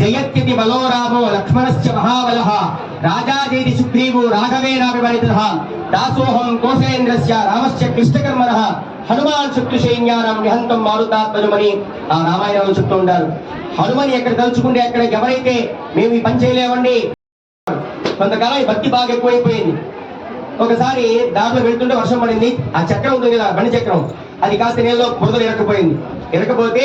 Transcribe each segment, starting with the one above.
జయత్యతి బలోరామో లక్ష్మణశ్చ మహాబల రాజాదేతి సుగ్రీవు రాఘవేనాభిమణితః దాసోహం కోశలేంద్రస్య రామశ్చ క్లిష్టకర్మర హనుమాన్ శక్తి సైన్యానం నిహంతం మారుతాత్మజమని ఆ రామాయణంలో చెప్తూ ఉంటారు. హనుమని ఎక్కడ తలుచుకుంటే అక్కడ ఎవరైతే మేము ఈ పని చేయలేమండి కొంతకాలం ఈ భక్తి బాగా ఎక్కువైపోయింది. ఒకసారి దారిలో వెళ్తుంటే వర్షం పడింది ఆ చక్రం ఉంది కదా బండి చక్రం. అది కాస్త నీళ్ళలో బురదలు ఇరకపోయింది ఇకపోతే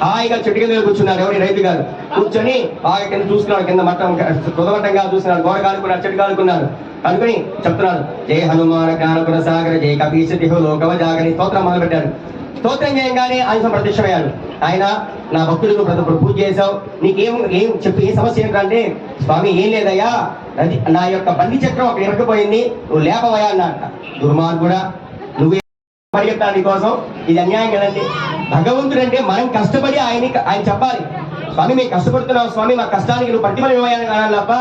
హాయిగా చెట్టు కింద కూర్చున్నారు. ఎవరి? రైతు గారు. కూర్చొని బాగా కింద చూసుకున్నాడు కింద మట్టం కుదమట్టంగా చూస్తున్నాడు గోడ కానుకున్నారు చెట్టు కానుకున్నారు అనుకుని చెప్తున్నాడు జై హనుమాన జ్ఞానపుర సాగర జై కపీశ లోకవ జాగరి స్తోత్రం మొదలు పెట్టారు స్తోత్రం చేయగానే ఆయన ప్రత్యక్షమయ్యాడు ఆయన నా భక్తులకు ప్రతి ఒక్కరు పూజ చేశావు. నీకేం ఏం చెప్పు ఏ సమస్య ఏంటంటే స్వామి ఏం లేదయ్యా. నా యొక్క బండి చక్రం అక్కడ ఇరకపోయింది నువ్వు లేపవయ్యా అన్నట్ట దుర్మార్గుడా నువ్వే పరిగెత్తాను కోసం ఇది అన్యాయం కదండి. భగవంతుడు అంటే మనం కష్టపడి ఆయన ఆయన చెప్పాలి. స్వామి మేము కష్టపడుతున్నాం. స్వామి మా కష్టానికి నువ్వు ప్రతిఫలం ఇవ్వాలి కానీ తప్ప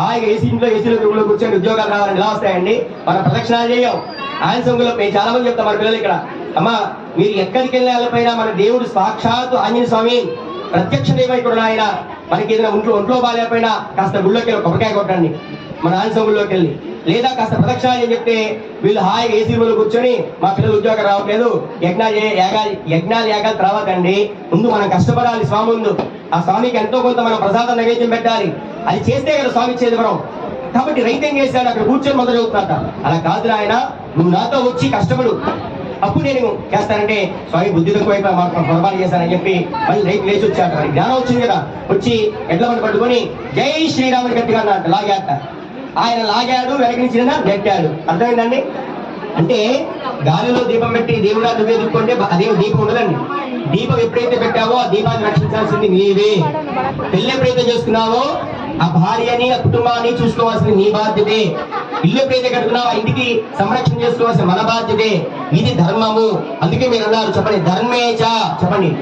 హాయిగా ఏసీ ఇంట్లో ఏసీలో రూమ్లో కూర్చొని ఉద్యోగాలు రావాలని ఎలా వస్తాయండి? మనం ప్రదక్షిణాలు చేయం. ఆయన సొంగులో మేము చాలా మంది చెప్తాం మన పిల్లలు ఇక్కడ. అమ్మా మీరు ఎక్కడికి వెళ్ళాలపైనా మన దేవుడు సాక్షాత్తు ఆంజనేయ స్వామి ప్రత్యక్ష దైవం ఆయన. మనకి ఏదైనా ఒంట్లో ఒంట్లో బాగాలేకపోయినా కాస్త గుళ్ళోకి వెళ్ళి కొబ్బరికాయ కొట్టండి. మన ఆంసంగుల్లోకి వెళ్ళి లేదా కాస్త ప్రదక్షిణాలు అని చెప్తే వీళ్ళు హాయిగా ఏసీ రూమ్లో కూర్చొని మా పిల్లలు ఉద్యోగం రావట్లేదు. యజ్ఞాలు యాగాలు యజ్ఞాలు యాగాలు రావకండి ముందు మనం కష్టపడాలి స్వామి ముందు. ఆ స్వామికి ఎంతో కొంత మనం ప్రసాదం నైవేద్యం పెట్టాలి. అది చేస్తే కదా స్వామి ఇచ్చేది మనం కాబట్టి రైతు ఏం చేశాడు? అక్కడ కూర్చొని మొదలు చదువుతున్నట్ట అలా కాదు ఆయన నువ్వు నాతో వచ్చి కష్టపడు. అప్పుడు నేను చేస్తానంటే స్వామి బుద్ధి తక్కువ మాత్రం పొరపాటు చేశానని చెప్పి మళ్ళీ రైతు లేచి వచ్చాడు. జ్ఞానం వచ్చింది కదా. వచ్చి ఎడ్ల పట్టుకొని జై శ్రీరాముని గట్టిగా అన్నట్టు లాగేట ఆయన లాగాడు వెనక నెట్టాడు. అర్థమైందండి? అంటే గాలిలో దీపం పెట్టి దేవుడా నువ్వే దిక్కుంటే అదే దీపం ఉండదండి. దీపం ఎప్పుడైతే పెట్టావో ఆ దీపాన్ని రక్షించాల్సింది నీవే. పెళ్ళి ఎప్పుడైతే చేసుకున్నావో ఆ భార్యని ఆ కుటుంబాన్ని చూసుకోవాల్సింది నీ బాధ్యతే. ఇల్లు ఎప్పుడైతే కట్టుకున్నావో ఆ ఇంటికి సంరక్షణ చేసుకోవాల్సిన మన బాధ్యతే. ఇది ధర్మము. అందుకే మీరు అన్నారు చెప్పండి ధర్మేచ చెప్పండి.